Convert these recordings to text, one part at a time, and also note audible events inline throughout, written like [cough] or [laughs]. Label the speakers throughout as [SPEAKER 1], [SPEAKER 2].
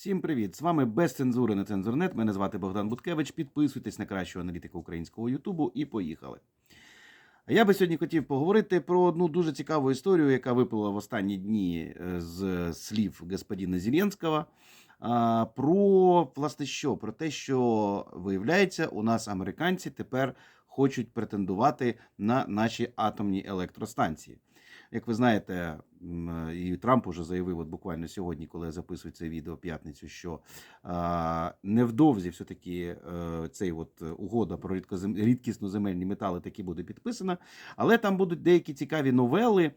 [SPEAKER 1] Всім привіт! З вами без цензури на цензурнет. Мене звати Богдан Буткевич. Підписуйтесь на кращого аналітика українського Ютубу і поїхали. Я би сьогодні хотів поговорити про одну дуже цікаву історію, яка випала в останні дні е, з слів господина Зеленського. Про власне що? Про те, що виявляється, у нас американці тепер хочуть претендувати на наші атомні електростанції. Як ви знаєте, і Трамп уже заявив, от буквально сьогодні, коли я записую це відео п'ятницю, що невдовзі все-таки е, цей от е, угода про рідкозем... рідкісноземельні метали таки буде підписана, але там будуть деякі цікаві новели.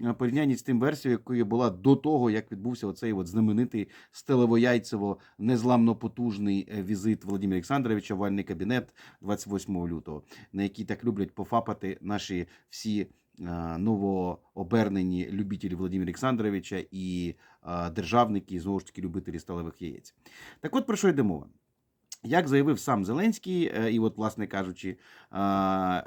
[SPEAKER 1] е, Порівнянні з тим версією, якою була до того, як відбувся оцей от знаменитий стелево-яйцево незламно потужний е, візит Володимира Олександровича в вальний кабінет 28 лютого, на який так люблять пофапати наші всі е, новообернені любителі Володимира Олександровича і е, державники, і знову ж таки любителі сталевих яєць. Так от про що йде мова? Як заявив сам Зеленський, е, і от, власне кажучи, е, е,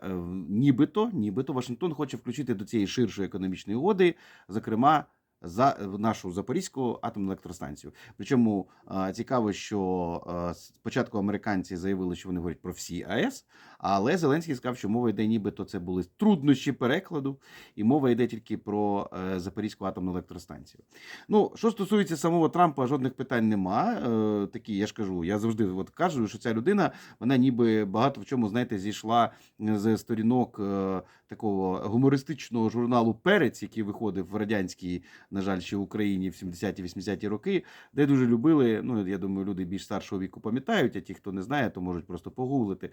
[SPEAKER 1] нібито, нібито Вашингтон хоче включити до цієї ширшої економічної угоди, зокрема, за нашу Запорізьку атомну електростанцію. Причому е, цікаво, що е, спочатку американці заявили, що вони говорять про всі АЕС, але Зеленський сказав, що мова йде, нібито це були труднощі перекладу, і мова йде тільки про е, Запорізьку атомну електростанцію. Ну, що стосується самого Трампа, жодних питань нема. Е, такі, я ж кажу, я завжди от кажу, що ця людина, вона ніби багато в чому, знаєте, зійшла з сторінок е, такого гумористичного журналу Перець, який виходив в радянській, на жаль, ще в Україні в 70-80-ті роки, де дуже любили. Ну, я думаю, люди більш старшого віку пам'ятають, а ті, хто не знає, то можуть просто погуглити.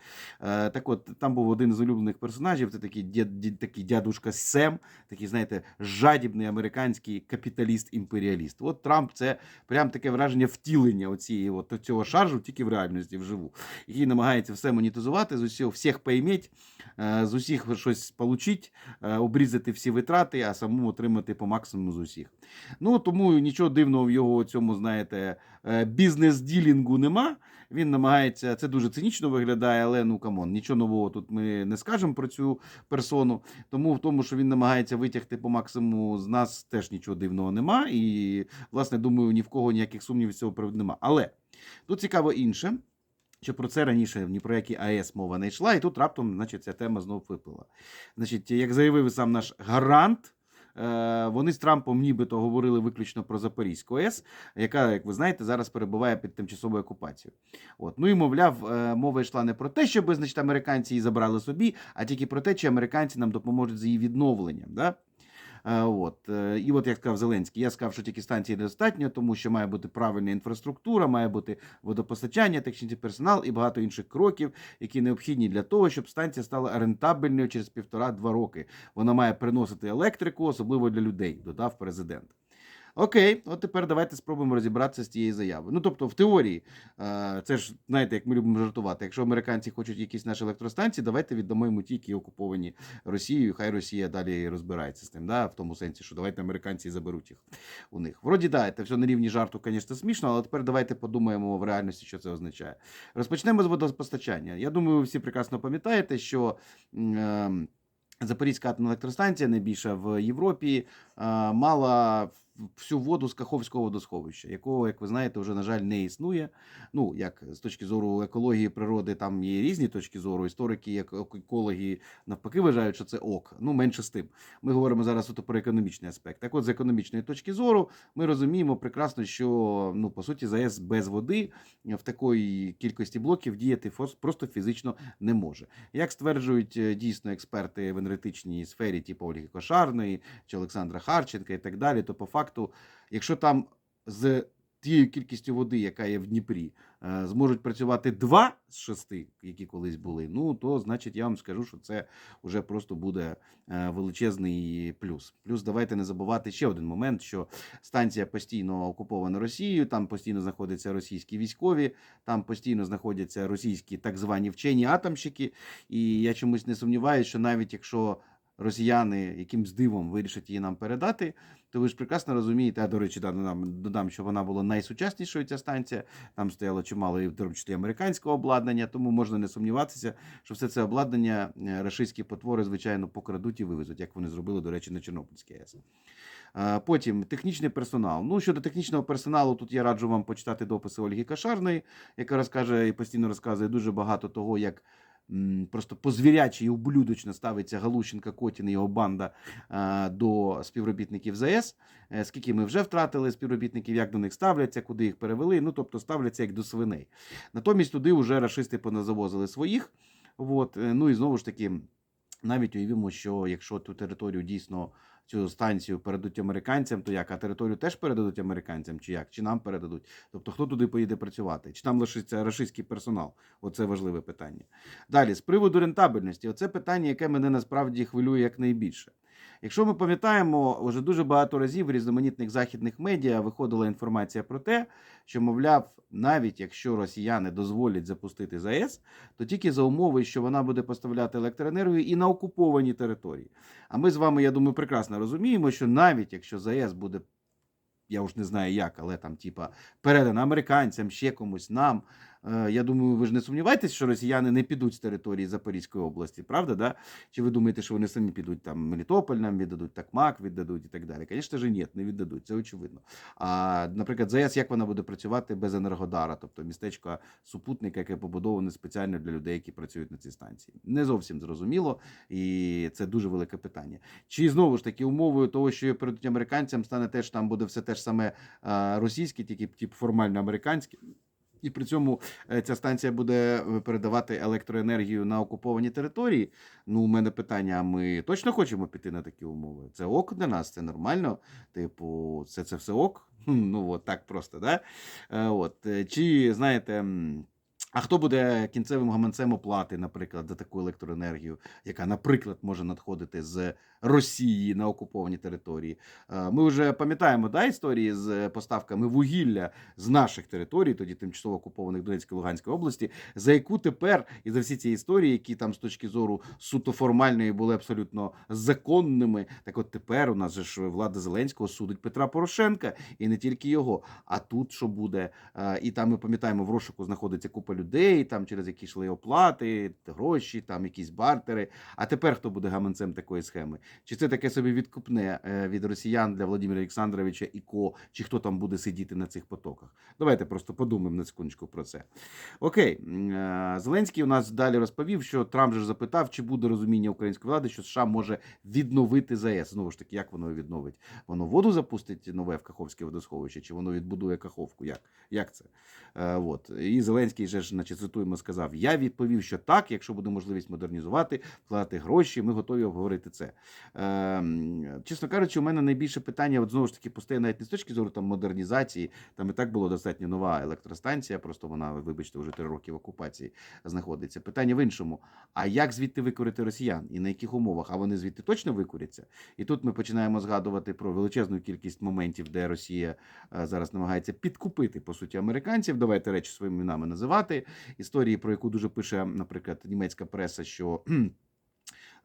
[SPEAKER 1] Так от, там був один з улюблених персонажів, це такий дід, дід, такий дядушка Сем, такий, знаєте, жадібний американський капіталіст-імперіаліст. От Трамп це прям таке враження втілення оцієї, от, цього шаржу, тільки в реальності вживу, який намагається все монетизувати, з усього всіх поіміть, е, з усіх щось получить, е, обрізати всі витрати, а самому отримати по максимуму з усіх. Ну тому нічого дивного в його цьому, знаєте, е, бізнес-ділінгу нема. Він намагається, це дуже цинічно виглядає, але ну камон, нічого нового тут ми не скажемо про цю персону. Тому в тому, що він намагається витягти по максимуму з нас, теж нічого дивного нема. І, власне, думаю, ні в кого ніяких сумнівів з цього приводу нема. Але тут цікаво інше. Що про це раніше ні про які АЕС мова не йшла, і тут раптом, значить, ця тема знов випила. Значить, як заявив сам наш гарант, вони з Трампом нібито говорили виключно про Запорізьку АЕС, яка, як ви знаєте, зараз перебуває під тимчасовою окупацією. От. Ну і мовляв, е, мова йшла не про те, щоб значить, американці її забрали собі, а тільки про те, чи американці нам допоможуть з її відновленням. Да? Е, От. І от як сказав Зеленський, я сказав, що тільки станції недостатньо, тому що має бути правильна інфраструктура, має бути водопостачання, технічний персонал і багато інших кроків, які необхідні для того, щоб станція стала рентабельною через півтора-два роки. Вона має приносити електрику, особливо для людей, додав президент. Окей, от тепер давайте спробуємо розібратися з цією заявою. Ну тобто, в теорії, е, це ж знаєте, як ми любимо жартувати. Якщо американці хочуть якісь наші електростанції, давайте віддамо йому ті, які окуповані Росією. Хай Росія далі розбирається з тим, да? в тому сенсі, що давайте американці заберуть їх у них. Вроді да, це все на рівні жарту, звісно, смішно, але тепер давайте подумаємо в реальності, що це означає. Розпочнемо з водопостачання. Я думаю, ви всі прекрасно пам'ятаєте, що. е, Запорізька атомна електростанція, найбільша в Європі, е, мала всю воду з Каховського водосховища, якого, як ви знаєте, вже, на жаль, не існує. Ну, як з точки зору екології природи, там є різні точки зору. Історики, як екологи, навпаки, вважають, що це ок. Ну, менше з тим. Ми говоримо зараз от про економічний аспект. Так от, з економічної точки зору, ми розуміємо прекрасно, що ну, по суті, ЗАЕС без води в такої кількості блоків діяти просто фізично не може. Як стверджують е, дійсно експерти в енергетичній сфері, типу Ольги Кошарної чи Олександра Харченка і так далі, то по факту, якщо там з тією кількістю води, яка є в Дніпрі, е, зможуть працювати два з шести, які колись були, ну то значить я вам скажу, що це вже просто буде е, величезний плюс. Плюс давайте не забувати ще один момент, що станція постійно окупована Росією, там постійно знаходяться російські військові, там постійно знаходяться російські так звані вчені атомщики. І я чомусь не сумніваюся, що навіть якщо росіяни якимсь дивом вирішать її нам передати, то ви ж прекрасно розумієте, а до речі, да, додам, додам, що вона була найсучаснішою ця станція. Там стояло чимало, і в тому американського обладнання, тому можна не сумніватися, що все це обладнання е, рашистські потвори, звичайно, покрадуть і вивезуть, як вони зробили, до речі, на Чорнобильській АЕС. Потім технічний персонал. Ну, щодо технічного персоналу, тут я раджу вам почитати дописи Ольги Кашарної, яка розкаже і постійно розказує дуже багато того, як просто по-звірячі і ублюдочно ставиться Галущенка, Котін і його банда е, до співробітників ЗС. Е, Скільки ми вже втратили співробітників, як до них ставляться, куди їх перевели. Ну, тобто ставляться як до свиней. Натомість туди вже рашисти поназавозили своїх. От, е, ну і знову ж таки, навіть уявімо, що якщо ту територію дійсно цю станцію передадуть американцям, то як? А територію теж передадуть американцям, чи як? Чи нам передадуть? Тобто, хто туди поїде працювати? Чи там лишиться рашистський персонал? Оце важливе питання. Далі, з приводу рентабельності, оце питання, яке мене насправді хвилює якнайбільше. Якщо ми пам'ятаємо, вже дуже багато разів в різноманітних західних медіа виходила інформація про те, що, мовляв, навіть якщо росіяни дозволять запустити ЗАЕС, то тільки за умови, що вона буде поставляти електроенергію і на окуповані території. А ми з вами, я думаю, прекрасно розуміємо, що навіть якщо ЗАЕС буде, я уж не знаю як, але там, типа, передана американцям, ще комусь нам. Е, Я думаю, ви ж не сумніваєтесь, що росіяни не підуть з території Запорізької області, правда? Да? Чи ви думаєте, що вони самі підуть там Мелітополь нам віддадуть, Такмак віддадуть і так далі? Звісно ж, ні, не віддадуть, це очевидно. А, наприклад, ЗАЕС, як вона буде працювати без Енергодара, тобто містечко супутника, яке побудоване спеціально для людей, які працюють на цій станції. Не зовсім зрозуміло, і це дуже велике питання. Чи знову ж таки умовою того, що передуть американцям, стане теж там буде все те ж саме російське, тільки тип формально американське. І при цьому е, ця станція буде е, передавати електроенергію на окуповані території. Ну, у мене питання: а ми точно хочемо піти на такі умови? Це ок для нас, це нормально. Типу, це, це все ок. Ну, от так просто, да? Е, От. Чи знаєте. А хто буде кінцевим гаманцем оплати, наприклад, за таку електроенергію, яка, наприклад, може надходити з Росії на окуповані території? Е, Ми вже пам'ятаємо да, історії з поставками вугілля з наших територій, тоді тимчасово окупованих Донецької Луганської області, за яку тепер і за всі ці історії, які там з точки зору суто формальної були абсолютно законними. Так от тепер у нас же ж влада Зеленського судить Петра Порошенка і не тільки його. А тут що буде? Е, І там ми пам'ятаємо, в розшуку знаходиться купа людей, там через які йшли оплати, гроші, там якісь бартери. А тепер хто буде гаманцем такої схеми? Чи це таке собі відкупне е, від росіян для Володимира Олександровича і Ко, чи хто там буде сидіти на цих потоках? Давайте просто подумаємо на секундочку про це. Окей, е, Зеленський у нас далі розповів, що Трамп же запитав, чи буде розуміння української влади, що США може відновити ЗАЕС. Знову ж таки, як воно відновить? Воно воду запустить нове в Каховське водосховище, чи воно відбудує Каховку? Як? Як це? Е, от. І Зеленський же ж, значить, цитуємо, сказав: Я відповів, що так, якщо буде можливість модернізувати, вкладати гроші, ми готові обговорити це. Е, чесно кажучи, у мене найбільше питання, от знову ж таки, постає навіть не з точки зору там модернізації. Там і так було достатньо нова електростанція, просто вона, вибачте, вже три роки в окупації знаходиться. Питання в іншому: а як звідти викорити росіян і на яких умовах? А вони звідти точно викуряться? І тут ми починаємо згадувати про величезну кількість моментів, де Росія е, зараз намагається підкупити по суті американців. Давайте речі своїми іменами називати. Історії, про яку дуже пише, наприклад, німецька преса, що.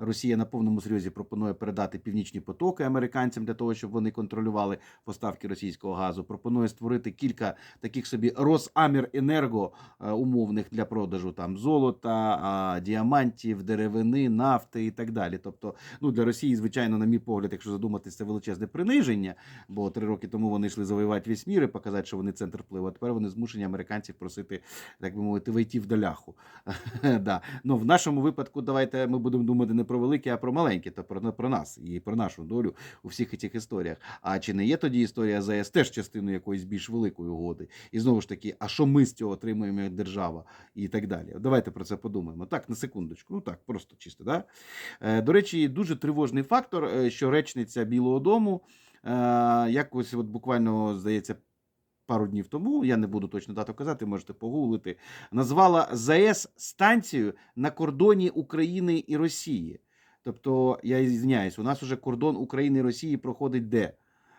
[SPEAKER 1] Росія на повному серйозі пропонує передати північні потоки американцям для того, щоб вони контролювали поставки російського газу. Пропонує створити кілька таких собі Росаміренерго е, умовних для продажу там золота, діамантів, деревини, нафти і так далі. Тобто, ну для Росії, звичайно, на мій погляд, якщо задуматися, це величезне приниження, бо три роки тому вони йшли завоювати весь мір і показати, що вони центр впливу. А тепер вони змушені американців просити, так би мовити, вийти в доляху. [laughs] да. Ну в нашому випадку, давайте ми будемо думати не про велике, а про маленьке, то про, про нас і про нашу долю у всіх цих історіях. А чи не є тоді історія ЗАЕС теж частиною якоїсь більш великої угоди? І знову ж таки, а що ми з цього отримуємо як держава і так далі? Давайте про це подумаємо. Так, на секундочку. Ну так, просто чисто. Да? Е, До речі, дуже тривожний фактор, е, що речниця Білого Дому е, якось, от буквально здається. Пару днів тому, я не буду точно дату казати, можете погуглити, назвала ЗАЕС станцію на кордоні України і Росії. Тобто, я звиняюсь, у нас уже кордон України і Росії проходить де?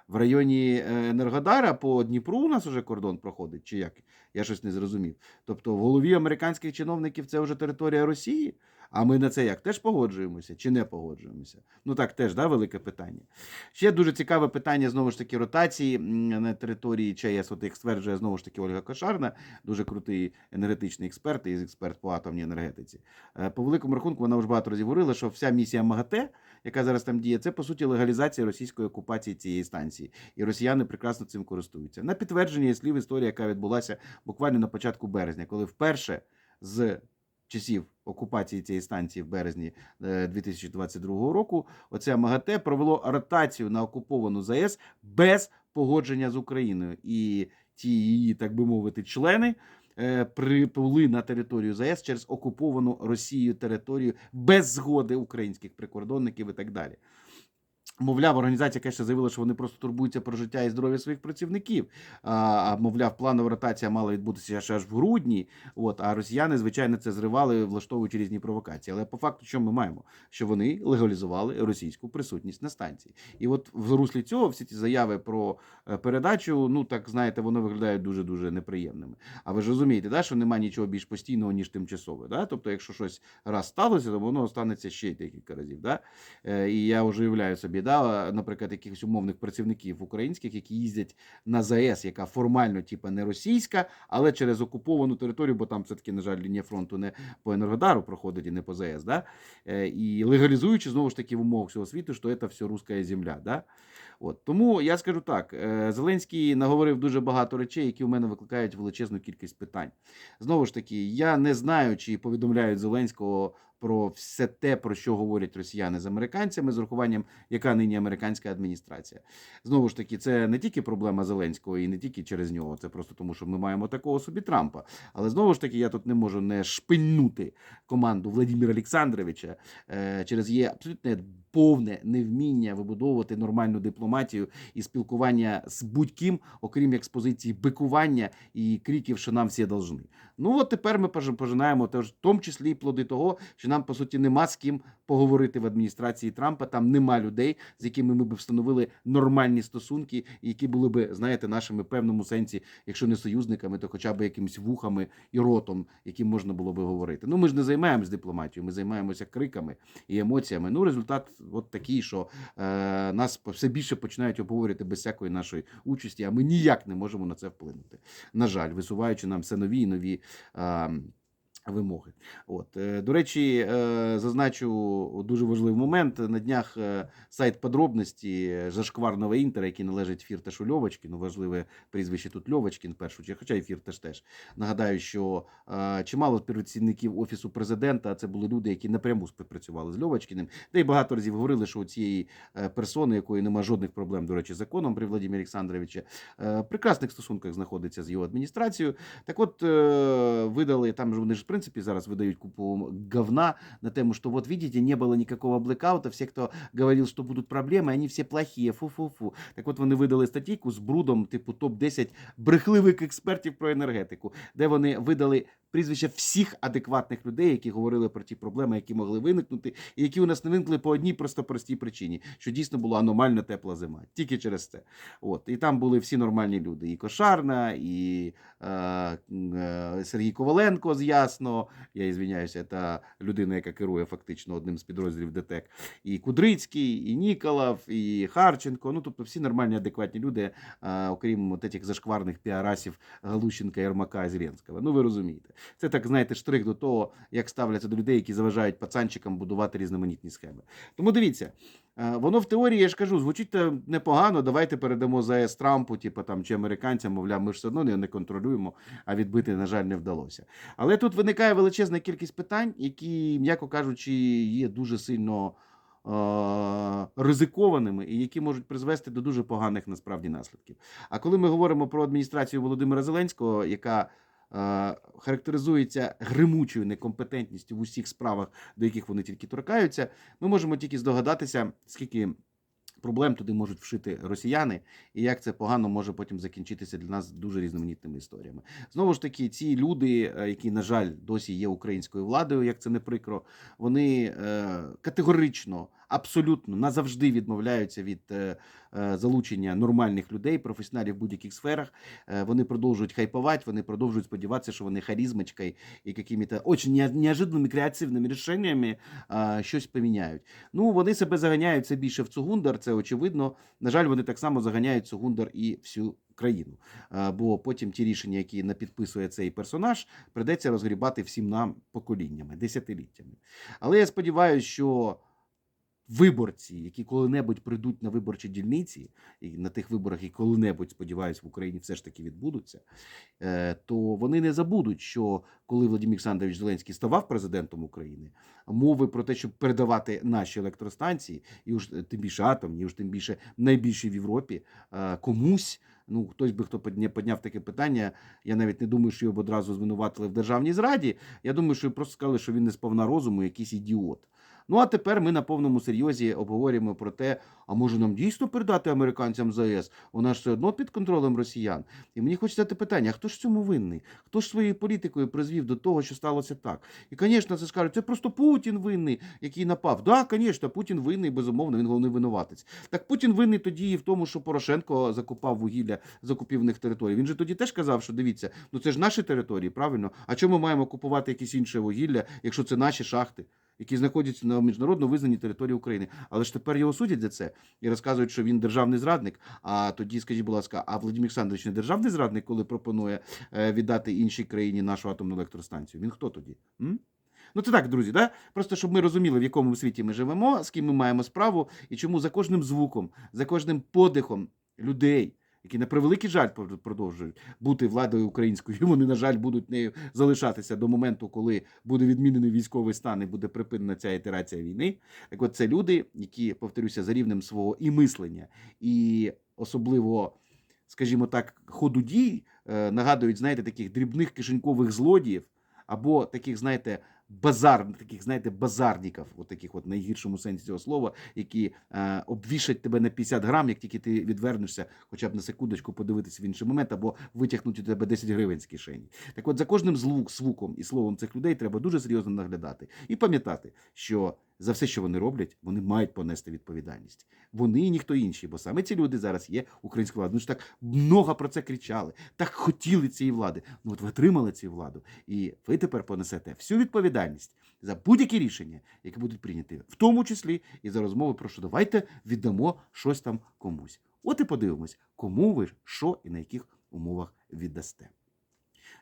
[SPEAKER 1] В районі е, Енергодара по Дніпру у нас уже кордон проходить, чи як? Я щось не зрозумів. Тобто, в голові американських чиновників це вже територія Росії. А ми на це як теж погоджуємося чи не погоджуємося? Ну так теж да, велике питання. Ще дуже цікаве питання знову ж таки ротації на території ЧАЕС. От як стверджує знову ж таки Ольга Кошарна, дуже крутий енергетичний експерт і експерт по атомній енергетиці. Е, По великому рахунку вона вже багато разів говорила, що вся місія МАГАТЕ, яка зараз там діє, це по суті легалізація російської окупації цієї станції. І росіяни прекрасно цим користуються. На підтвердження слів історії, яка відбулася буквально на початку березня, коли вперше з часів окупації цієї станції в березні е, 2022 року, оце МАГАТЕ провело ротацію на окуповану ЗАЕС без погодження з Україною. І ті її, так би мовити, члени Приплили на територію ЗАЕС через окуповану Росією територію без згоди українських прикордонників і так далі. Мовляв, організація, яка заявила, що вони просто турбуються про життя і здоров'я своїх працівників. А, мовляв, планова ротація мала відбутися ще аж в грудні. От, а росіяни, звичайно, це зривали, влаштовуючи різні провокації. Але по факту, що ми маємо? Що вони легалізували російську присутність на станції. І от в руслі цього всі ці заяви про е, передачу, ну так знаєте, воно виглядає дуже дуже неприємними. А ви ж розумієте, да, що немає нічого більш постійного, ніж тимчасове. Да? Тобто, якщо щось раз сталося, то воно станеться ще декілька разів. Да? Е, І я вже уявляю собі, да, наприклад, якихось умовних працівників українських, які їздять на ЗАЕС, яка формально, типа, не російська, але через окуповану територію, бо там все-таки, на жаль, лінія фронту не по Енергодару проходить і не по ЗАЕС. Да? Е, І легалізуючи знову ж таки в умовах всього світу, що це все руська земля. Да? От. Тому я скажу так: е, Зеленський наговорив дуже багато речей, які у мене викликають величезну кількість питань. Знову ж таки, я не знаю, чи повідомляють Зеленського про все те, про що говорять росіяни з американцями, з урахуванням, яка нині американська адміністрація. Знову ж таки, це не тільки проблема Зеленського і не тільки через нього, це просто тому, що ми маємо такого собі Трампа. Але знову ж таки, я тут не можу не шпильнути команду Владимира Олександровича е, через її абсолютне повне невміння вибудовувати нормальну дипломатію і спілкування з будь-ким, окрім як з позиції бикування і криків, що нам всі должны. Ну от тепер ми пож- пожинаємо теж, в тому числі і плоди того, що нам по суті нема з ким поговорити в адміністрації Трампа. Там нема людей, з якими ми б встановили нормальні стосунки, які були б, знаєте, нашими певному сенсі, якщо не союзниками, то хоча б якимись вухами і ротом, яким можна було би говорити. Ну ми ж не займаємось дипломатією, ми займаємося криками і емоціями. Ну результат от такий, що е, нас все більше починають обговорювати без всякої нашої участі, а ми ніяк не можемо на це вплинути. На жаль, висуваючи нам все нові і нові. Е, Вимоги, от е, до речі, е, зазначу дуже важливий момент. На днях е, сайт подробності зашкварного інтера, який належить Фірташу Льовочкіну, важливе прізвище тут Льовочкін, першу чергу, хоча і Фірташ теж. Нагадаю, що чимало працівників офісу президента це були люди, які напряму співпрацювали з Льовочкіним. Де й багато разів говорили, що у цієї персони, якої немає жодних проблем, до речі, законом при Владимирі Олександровичі, прекрасних стосунках знаходиться з його адміністрацією. Так от видали там же вони ж принципі зараз видають купу говна на тему, що вот видите, не було ніякого блекаута, всі, хто говорив, що будуть проблеми, вони всі плохі, фу-фу-фу. Так от вони видали статейку з брудом, типу топ-10 брехливих експертів про енергетику, де вони видали прізвища всіх адекватних людей, які говорили про ті проблеми, які могли виникнути, і які у нас не виникли по одній просто простій причині, що дійсно була аномально тепла зима. Тільки через це. От і там були всі нормальні люди: і Кошарна, і е, е, Сергій Коваленко з Ясно. Я ізвиняюся, це людина, яка керує фактично одним з підрозділів ДТЕК, і Кудрицький, і Ніколов, і Харченко. Ну тобто всі нормальні, адекватні люди, е, окрім от зашкварних піарасів Галущенка, Єрмака і Зеленського. Ну ви розумієте. Це так, знаєте, штрих до того, як ставляться до людей, які заважають пацанчикам будувати різноманітні схеми. Тому дивіться, воно в теорії, я ж кажу, звучить е, непогано. Давайте передамо ЗАЕС Трампу, типу там чи американцям, мовляв, ми ж все одно не контролюємо, а відбити, на жаль, не вдалося. Але тут виникає величезна кількість питань, які, м'яко кажучи, є дуже сильно. е, Ризикованими і які можуть призвести до дуже поганих насправді наслідків. А коли ми говоримо про адміністрацію Володимира Зеленського, яка е, характеризується гримучою некомпетентністю в усіх справах, до яких вони тільки торкаються, ми можемо тільки здогадатися, скільки проблем туди можуть вшити росіяни, і як це погано може потім закінчитися для нас дуже різноманітними історіями. Знову ж таки, ці люди, е, які, на жаль, досі є українською владою, як це не прикро, вони е, категорично. Абсолютно назавжди відмовляються від е, е, залучення нормальних людей, професіоналів в будь-яких сферах. Е, вони продовжують хайпувати, вони продовжують сподіватися, що вони харизмочкою і якими-то очень не- неожиданными креативними рішеннями щось поміняють. Ну, вони себе заганяють все більше в Цугундар, це очевидно. На жаль, вони так само заганяють Цугундар і всю країну. Бо потім ті рішення, які напідписує цей персонаж, придеться розгрібати всім нам поколіннями, десятиліттями. Але я сподіваюся, що виборці, які коли-небудь прийдуть на виборчі дільниці, і на тих виборах, які коли-небудь, сподіваюсь, в Україні все ж таки відбудуться, е, то вони не забудуть, що коли Владимир Олександрович Зеленський ставав президентом України, мови про те, щоб передавати наші електростанції, і уж е, тим більше атомні, і уж тим більше найбільші в Європі, е, комусь. Ну, хтось би хто підня- підняв таке питання. Я навіть не думаю, що його одразу звинуватили в державній зраді. Я думаю, що просто сказали, що він не сповна розуму, якийсь ідіот. Ну а тепер ми на повному серйозі обговорюємо про те, а може нам дійсно передати американцям ЗАЕС? Вона ж все одно під контролем росіян. І мені хочеться задати питання: хто ж цьому винний? Хто ж своєю політикою призвів до того, що сталося так? І, звісно, це скажуть, це просто Путін винний, який напав. Так, да, звісно, Путін винний, безумовно, він головний винуватець. Так Путін винний тоді і в тому, що Порошенко закупав вугілля з окупівних територій. Він же тоді теж казав, що дивіться, ну це ж наші території, правильно? А чому ми маємо купувати якесь інше вугілля, якщо це наші шахти? Які знаходяться на міжнародно визнаній території України, але ж тепер його судять за це і розказують, що він державний зрадник. А тоді, скажіть, будь ласка, а Владимир Олександрович не державний зрадник, коли пропонує е, віддати іншій країні нашу атомну електростанцію? Він хто тоді? М? Ну це так, друзі, да? просто щоб ми розуміли, в якому світі ми живемо, з ким ми маємо справу, і чому за кожним звуком, за кожним подихом людей, які на превеликий жаль пр- продовжують бути владою українською, вони, на жаль, будуть нею залишатися до моменту, коли буде відмінений військовий стан і буде припинена ця ітерація війни. Так от це люди, які, повторюся, за рівнем свого і мислення, і особливо, скажімо так, ходу дій е, нагадують, знаєте, таких дрібних кишенькових злодіїв або таких, знаєте, базар, таких, знаєте, базарників, от таких от найгіршому сенсі цього слова, які е, обвішать тебе на 50 грам, як тільки ти відвернешся, хоча б на секундочку подивитися в інший момент, або витягнуть у тебе 10 гривень з кишені. Так от за кожним звук, звуком і словом цих людей треба дуже серйозно наглядати і пам'ятати, що за все, що вони роблять, вони мають понести відповідальність. Вони і ніхто інший, бо саме ці люди зараз є українською владою. Ну ж так много про це кричали, так хотіли цієї влади. Ну от ви отримали цю владу, і ви тепер понесете всю відповідальність за будь-які рішення, які будуть прийняті, в тому числі і за розмови про що давайте віддамо щось там комусь. От і подивимось, кому ви що і на яких умовах віддасте.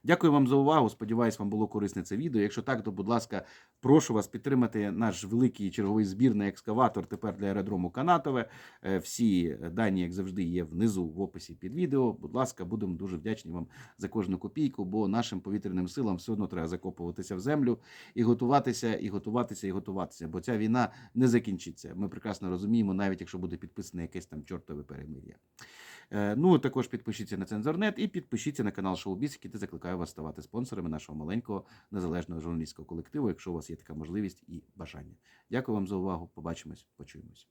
[SPEAKER 1] Дякую вам за увагу. Сподіваюсь, вам було корисне це відео. Якщо так, то будь ласка, прошу вас підтримати наш великий черговий збір на екскаватор тепер для аеродрому Канатове. Е, Всі дані, як завжди, є внизу в описі під відео. Будь ласка, будемо дуже вдячні вам за кожну копійку, бо нашим повітряним силам все одно треба закопуватися в землю і готуватися, і готуватися, і готуватися. Бо ця війна не закінчиться. Ми прекрасно розуміємо, навіть якщо буде підписане якесь там чортове перемир'я. Е, Ну, також підпишіться на Цензорнет і підпишіться на канал Шоубіс, який закликаю вас ставати спонсорами нашого маленького незалежного журналістського колективу, якщо у вас є така можливість і бажання. Дякую вам за увагу. Побачимось, почуємось.